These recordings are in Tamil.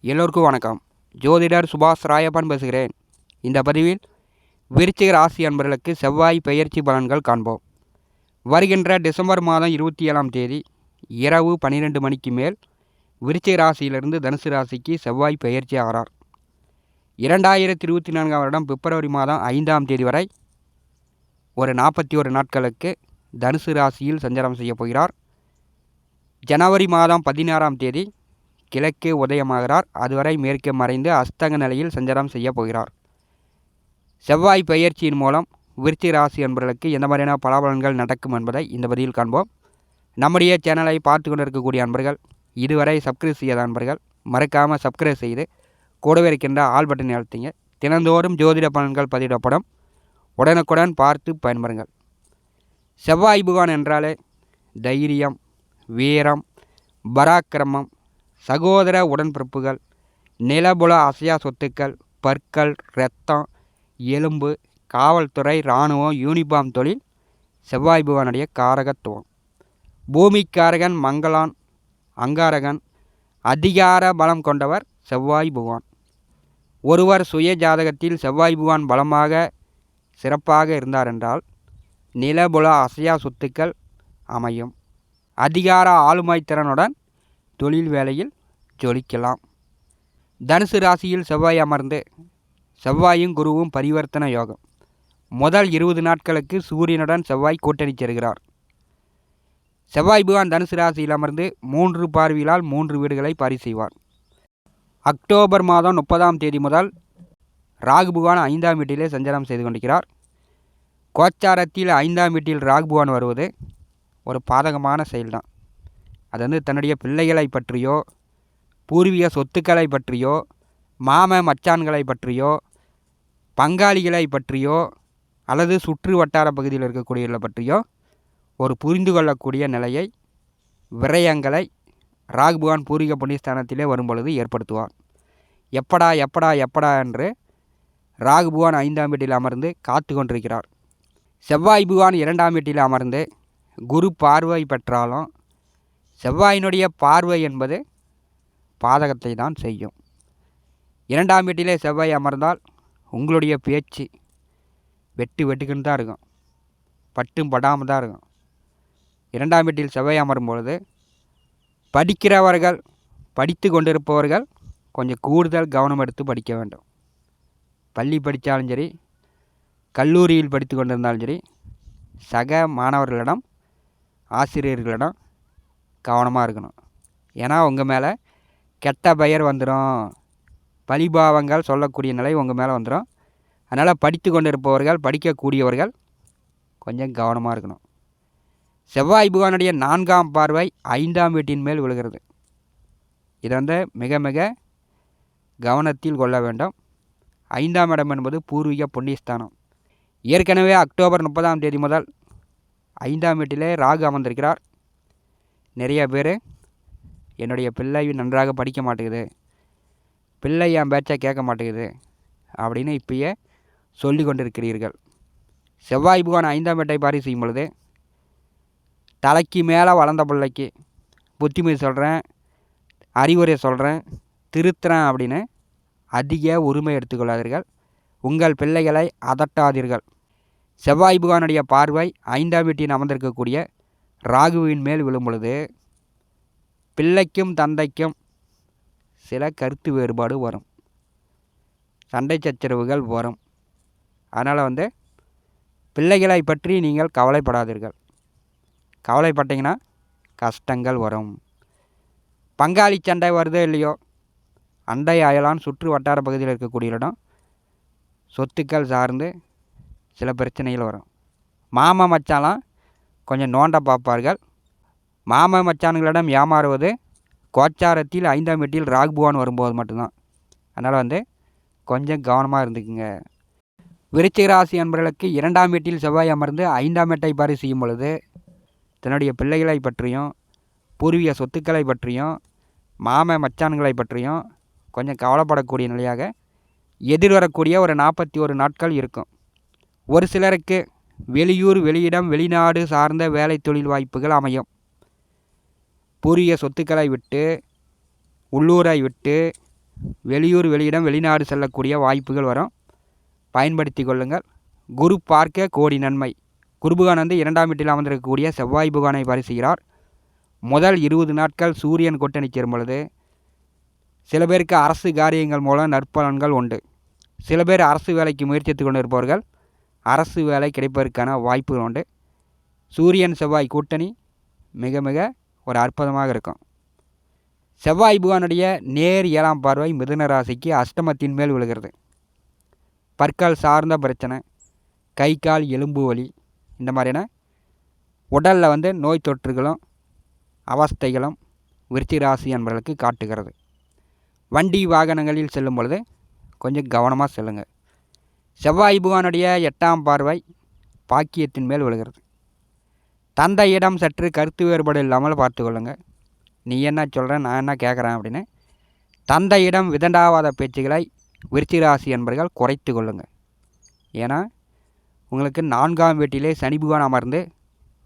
எல்லோருக்கும் வணக்கம். ஜோதிடர் சுபாஷ் ராயப்பன் பேசுகிறேன். இந்த பதிவில் விருச்சிக ராசி அன்பர்களுக்கு செவ்வாய் பெயர்ச்சி பலன்கள் காண்போம். வருகின்ற டிசம்பர் மாதம் இருபத்தி ஏழாம் தேதி இரவு பன்னிரெண்டு மணிக்கு மேல் விருச்சிக ராசியிலிருந்து தனுசு ராசிக்கு செவ்வாய் பெயர்ச்சி ஆகிறார். இரண்டாயிரத்தி இருபத்தி நான்காம் வருடம் பிப்ரவரி மாதம் ஐந்தாம் தேதி வரை ஒரு நாற்பத்தி ஒரு நாட்களுக்கு தனுசு ராசியில் சஞ்சாரம் செய்ய போகிறார். ஜனவரி மாதம் பதினாறாம் தேதி கிழக்கே உதயமாகிறார். அதுவரை மேற்கே மறைந்து அஸ்தங்க நிலையில் சஞ்சாரம் செய்யப் போகிறார். செவ்வாய் பயிற்சியின் மூலம் விருத்தி ராசி என்பவர்களுக்கு எந்த மாதிரியான பலாபலன்கள் நடக்கும் என்பதை இந்த பதிவில் காண்போம். நம்முடைய சேனலை பார்த்து கொண்டிருக்கக்கூடிய அன்பர்கள் இதுவரை சப்ஸ்கிரைப் செய்யாத அன்பர்கள் மறக்காமல் சப்ஸ்கிரைப் செய்து கூடவே இருக்கின்ற ஆல் பட்டனை அழுத்திங்க. தினந்தோறும் ஜோதிட பலன்கள் பதிவிடப்படும். உடனுக்குடன் பார்த்து பயன்பெறுங்கள். செவ்வாய் புகான் என்றாலே தைரியம் வீரம் பராக்கிரமம் சகோதர உடன்பிறப்புகள் நிலபுல அசையா சொத்துக்கள் பற்கள் இரத்தம் எலும்பு காவல்துறை இராணுவம் யூனிபார்ம் தொழில் செவ்வாய் புகானுடைய காரகத்துவம். பூமிக்காரகன் மங்களான் அங்காரகன் அதிகார பலம் கொண்டவர் செவ்வாய் புவான். ஒருவர் சுய ஜாதகத்தில் செவ்வாய் புவான் பலமாக சிறப்பாக இருந்தார் என்றால் நிலபுல அசையா சொத்துக்கள் அமையும். அதிகார ஆளுமை திறனுடன் தொழில் வேலையில் ஜொலிக்கலாம். தனுசு ராசியில் செவ்வாய் அமர்ந்து செவ்வாயும் குருவும் பரிவர்த்தன யோகம். முதல் இருபது நாட்களுக்கு சூரியனுடன் செவ்வாய் கூட்டணி சேர்கிறார். செவ்வாய் பகவான் தனுசு ராசியில் அமர்ந்து மூன்று பார்வையிலால் மூன்று வீடுகளை பாரி செய்வார். அக்டோபர் மாதம் முப்பதாம் தேதி முதல் ராகு பகவான் ஐந்தாம் வீட்டிலே சஞ்சாரம் செய்து கொண்டிருக்கிறார். கோச்சாரத்தில் ஐந்தாம் வீட்டில் ராகு பகவான் வருவது ஒரு பாதகமான செயல்தான். அது வந்து தன்னுடைய பிள்ளைகளை பற்றியோ பூர்வீக சொத்துக்களை பற்றியோ மாம மச்சான்களை பற்றியோ பங்காளிகளை பற்றியோ அல்லது சுற்று வட்டார பகுதியில் இருக்கக்கூடியவர்களை பற்றியோ ஒரு புரிந்து கொள்ளக்கூடிய நிலையை விரயங்களை ராகுபவான் பூர்வீக புண்ணியஸ்தானத்திலே வரும் பொழுது ஏற்படுத்துவார். எப்படா எப்படா எப்படா என்று ராகுபகான் ஐந்தாம் வீட்டில் அமர்ந்து காத்து கொண்டிருக்கிறார். செவ்வாய் புகான் இரண்டாம் வீட்டில் அமர்ந்து குரு பார்வை பெற்றாலும் செவ்வாயினுடைய பார்வை என்பது பாதகத்தை தான் செய்யும். இரண்டாம் வீட்டிலே செவ்வாய் அமர்ந்தால் உங்களுடைய பேச்சு வெட்டு வெட்டுக்குன்னு தான் இருக்கும். பட்டும் படாமல் தான் இருக்கும். இரண்டாம் வீட்டில் செவ்வாய் அமரும் பொழுது படிக்கிறவர்கள் படித்து கொண்டிருப்பவர்கள் கொஞ்சம் கூடுதல் கவனம் எடுத்து படிக்க வேண்டும். பள்ளி படித்தாலும் சரி கல்லூரியில் படித்து கொண்டிருந்தாலும் சரி சக மாணவர்களிடம் ஆசிரியர்களிடம் கவனமாக இருக்கணும். ஏன்னா உங்கள் மேலே கெட்ட பெயர் வந்துடும் பழிபாவங்கள் சொல்லக்கூடிய நிலை உங்கள் மேலே வந்துடும் அதனால் படித்து கொண்டு இருப்பவர்கள் படிக்கக்கூடியவர்கள் கொஞ்சம் கவனமாக இருக்கணும். செவ்வாய் புகானுடைய நான்காம் பார்வை ஐந்தாம் வீட்டின் மேல் விழுகிறது. இதை வந்து மிக மிக கவனத்தில் கொள்ள வேண்டும். ஐந்தாம் இடம் என்பது பூர்வீக புண்ணியஸ்தானம். ஏற்கனவே அக்டோபர் முப்பதாம் தேதி முதல் ஐந்தாம் வீட்டிலே ராகு அமர்ந்திருக்கிறார். நிறைய பேர் என்னுடைய பிள்ளை நன்றாக படிக்க மாட்டேங்குது. பிள்ளை என் பேச்சை கேட்க மாட்டேங்குது அப்படின்னு இப்பயே சொல்லி கொண்டிருக்கிறீர்கள். செவ்வாய் புகான் ஐந்தாம் வீட்டை பாரி செய்யும் பொழுது தலைக்கு மேலே வளர்ந்த பிள்ளைக்கு புத்திமதி சொல்கிறேன் அறிவுரை சொல்கிறேன் திருத்துறேன் அப்படின்னு அதிக உரிமை எடுத்துக்கொள்ளாதீர்கள் உங்கள் பிள்ளைகளை அதட்டாதீர்கள். செவ்வாய் புகானுடைய பார்வை ஐந்தாம் வீட்டில் அமர்ந்திருக்கக்கூடிய ராகுவின் மேல் விழும் பொழுது பிள்ளைக்கும் தந்தைக்கும் சில கருத்து வேறுபாடு வரும். சண்டை சச்சரவுகள் வரும். அதனால் வந்து பிள்ளைகளை பற்றி நீங்கள் கவலைப்படாதீர்கள். கவலைப்பட்டீங்கன்னா கஷ்டங்கள் வரும். பங்காளி சண்டை வருதோ இல்லையோ அண்டை அயலான் சுற்று வட்டார பகுதியில் இருக்கக்கூடிய இடம் சொத்துக்கள் சார்ந்து சில பிரச்சனைகள் வரும். மாமா மச்சாலாம் கொஞ்சம் நோண்ட பார்ப்பார்கள். மாமா மச்சான்களிடம் ஏமாறுவது கோச்சாரத்தில் ஐந்தாம் வீட்டில் ராகுபவான் வரும்போது மட்டும்தான். அதனால் வந்து கொஞ்சம் கவனமாக இருந்துக்குங்க. விருச்சிக ராசி அன்பர்களுக்கு இரண்டாம் வீட்டில் செவ்வாய் அமர்ந்து ஐந்தாம் வீட்டை பாரி செய்யும் பொழுது தன்னுடைய பிள்ளைகளை பற்றியும் பூர்வீக சொத்துக்களை பற்றியும் மாம மச்சான்களை பற்றியும் கொஞ்சம் கவலைப்படக்கூடிய நிலையாக எதிர்வரக்கூடிய ஒரு நாற்பத்தி ஒரு நாட்கள் இருக்கும். ஒரு சிலருக்கு வெளியூர் வெளியிடம் வெளிநாடு சார்ந்த வேலை தொழில் வாய்ப்புகள் அமையும். பூரிய சொத்துக்களை விட்டு உள்ளூரை விட்டு வெளியூர் வெளியிடம் வெளிநாடு செல்லக்கூடிய வாய்ப்புகள் வரும். பயன்படுத்தி கொள்ளுங்கள். குரு பார்க்க கோடி நன்மை. குருபுகான் வந்து இரண்டாம் வீட்டில் அமர்ந்திருக்கக்கூடிய செவ்வாய் புகானை பரிசுகிறார் முதல் இருபது நாட்கள் சூரியன் கொட்டணி பொழுது சில பேருக்கு அரசு காரியங்கள் மூலம் நற்பலன்கள் உண்டு. சில பேர் அரசு வேலைக்கு முயற்சித்து கொண்டு இருப்பவர்கள் அரசு வேலை கிடைப்பதற்கான வாய்ப்புகள் உண்டு. சூரியன் செவ்வாய் கூட்டணி மிக மிக ஒரு அற்புதமாக இருக்கும். செவ்வாய் புகானுடைய நேர் ஏழாம் பார்வை மிதுன ராசிக்கு அஷ்டமத்தின் மேல் விழுகிறது. பற்கள் சார்ந்த பிரச்சனை கை கால் எலும்பு வலி இந்த மாதிரியான உடலில் வந்து நோய் தொற்றுகளும் அவஸ்தைகளும் விருச்சிக ராசி என்பவர்களுக்கு காட்டுகிறது. வண்டி வாகனங்களில் செல்லும் பொழுது கொஞ்சம் கவனமாக செல்லுங்கள் செவ்வாய் புகானுடைய எட்டாம் பார்வை பாக்கியத்தின் மேல் விழுகிறது. தந்தையிடம் சற்று கருத்து வேறுபாடு இல்லாமல் பார்த்து கொள்ளுங்கள் நீ என்ன சொல்கிற நான் என்ன கேட்குறேன் அப்படின்னு. தந்தையிடம் விதண்டாவாத பேச்சுகளை விருச்சிக ராசி என்பர்கள் குறைத்து கொள்ளுங்கள் ஏன்னா உங்களுக்கு நான்காம் வீட்டிலே சனி புகான் அமர்ந்து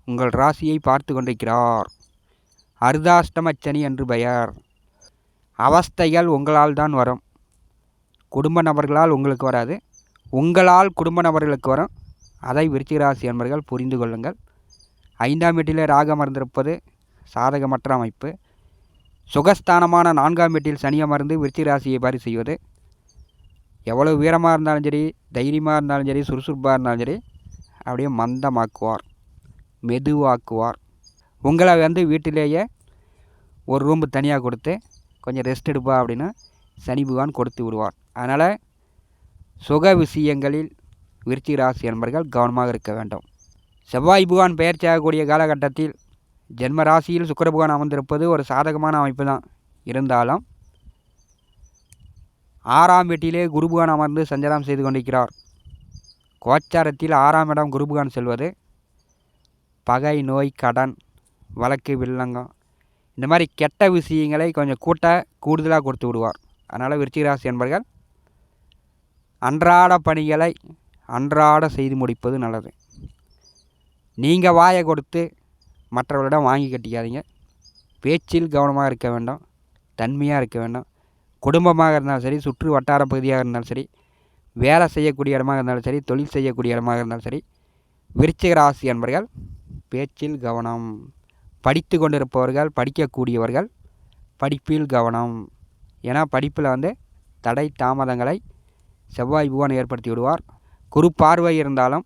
உங்கள் ராசியை பார்த்து கொண்டிருக்கிறார். அர்தாஷ்டம சனி என்று பெயர். அவஸ்தைகள் உங்களால் தான் வரும். குடும்ப நபர்களால் உங்களுக்கு வராது. உங்களால் குடும்ப நபர்களுக்கு வரும். அதை விருச்சிகராசி என்பர்கள் புரிந்து கொள்ளுங்கள். ஐந்தாம் வீட்டிலே ராக அமர்ந்திருப்பது சாதகமற்ற அமைப்பு. சுகஸ்தானமான நான்காம் வீட்டில் சனி அமர்ந்து விருச்சிகராசியை பாரி செய்வது. எவ்வளோ வீரமாக இருந்தாலும் சரி தைரியமாக இருந்தாலும் சரி சுறுசுறுப்பாக இருந்தாலும் சரி அப்படியே மந்தமாக்குவார் மெதுவாக்குவார். உங்களை வந்து வீட்டிலேயே ஒரு ரூம் தனியாக கொடுத்து கொஞ்சம் ரெஸ்ட் எடுப்பா அப்படின்னு சனி பகவான் கொடுத்து விடுவார். அதனால் சுக விஷயங்களில் விருச்சிக ராசி என்பர்கள் கவனமாக இருக்க வேண்டும். செவ்வாய் புகான் பெயர்ச்சியாகக்கூடிய காலகட்டத்தில் ஜென்ம ராசியில் சுக்கர புகான் அமர்ந்திருப்பது ஒரு சாதகமான அமைப்பு தான் இருந்தாலும் ஆறாம் வீட்டிலே குருபுகான் அமர்ந்து சஞ்சாரம் செய்து கொண்டிருக்கிறார். கோச்சாரத்தில் ஆறாம் இடம் குருபுகான் செல்வது. பகை நோய் கடன் வழக்கு வில்லங்கம் இந்த மாதிரி கெட்ட விஷயங்களை கொஞ்சம் கூட்ட கூடுதலாக கொடுத்து விடுவார். அதனால் விருச்சிகராசி என்பர்கள் அன்றாட பணிகளை அன்றாட செய்து முடிப்பது நல்லது. நீங்கள் வாயை கொடுத்து மற்றவர்களிடம் வாங்கி கட்டிக்காதீங்க. பேச்சில் கவனமாக இருக்க வேண்டும். தன்மையாக இருக்க வேண்டும். குடும்பமாக இருந்தாலும் சரி சுற்று வட்டார பகுதியாக இருந்தாலும் சரி வேலை செய்யக்கூடிய இடமாக இருந்தாலும் சரி தொழில் செய்யக்கூடிய இடமாக இருந்தாலும் சரி விருச்சிக ராசி என்பர்கள் பேச்சில் கவனம். படித்து கொண்டிருப்பவர்கள் படிக்கக்கூடியவர்கள் படிப்பில் கவனம். ஏன்னா படிப்பில் வந்து தடை தாமதங்களை செவ்வாய் புகான் ஏற்படுத்தி விடுவார். குரு பார்வை இருந்தாலும்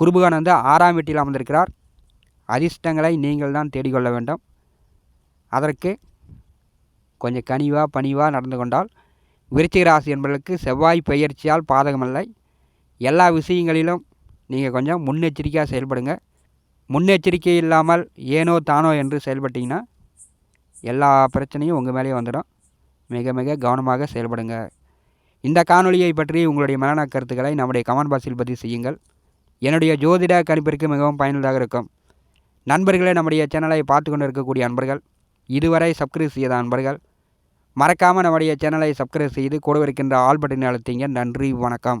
குருபுகான் வந்து ஆறாம் வீட்டில் அமர்ந்திருக்கிறார். அதிர்ஷ்டங்களை நீங்கள் தான் தேடிக்கொள்ள வேண்டும். அதற்கு கொஞ்சம் கனிவாக பணிவாக நடந்து கொண்டால் விருச்சிக ராசி என்பவர்களுக்கு செவ்வாய் பயிற்சியால் பாதகமில்லை. எல்லா விஷயங்களிலும் நீங்கள் கொஞ்சம் முன்னெச்சரிக்கையாக செயல்படுங்க. முன்னெச்சரிக்கை இல்லாமல் ஏனோ தானோ என்று செயல்பட்டிங்கன்னா எல்லா பிரச்சனையும் உங்கள் மேலேயே வந்துடும். மிக மிக கவனமாக செயல்படுங்க. இந்த காணொலியை பற்றி உங்களுடைய மரண கருத்துக்களை நம்முடைய கமெண்ட் பாக்ஸில் பதிவு செய்யுங்கள். என்னுடைய ஜோதிட கணிப்பிற்கு மிகவும் பயனுள்ளதாக இருக்கும். நண்பர்களே நம்முடைய சேனலை பார்த்து கொண்டு இருக்கக்கூடிய அன்பர்கள் இதுவரை சப்ஸ்கிரைப் செய்த அன்பர்கள் மறக்காமல் நம்முடைய சேனலை சப்ஸ்கிரைப் செய்து கூட இருக்கின்ற ஆல் அழுத்திங்க. நன்றி வணக்கம்.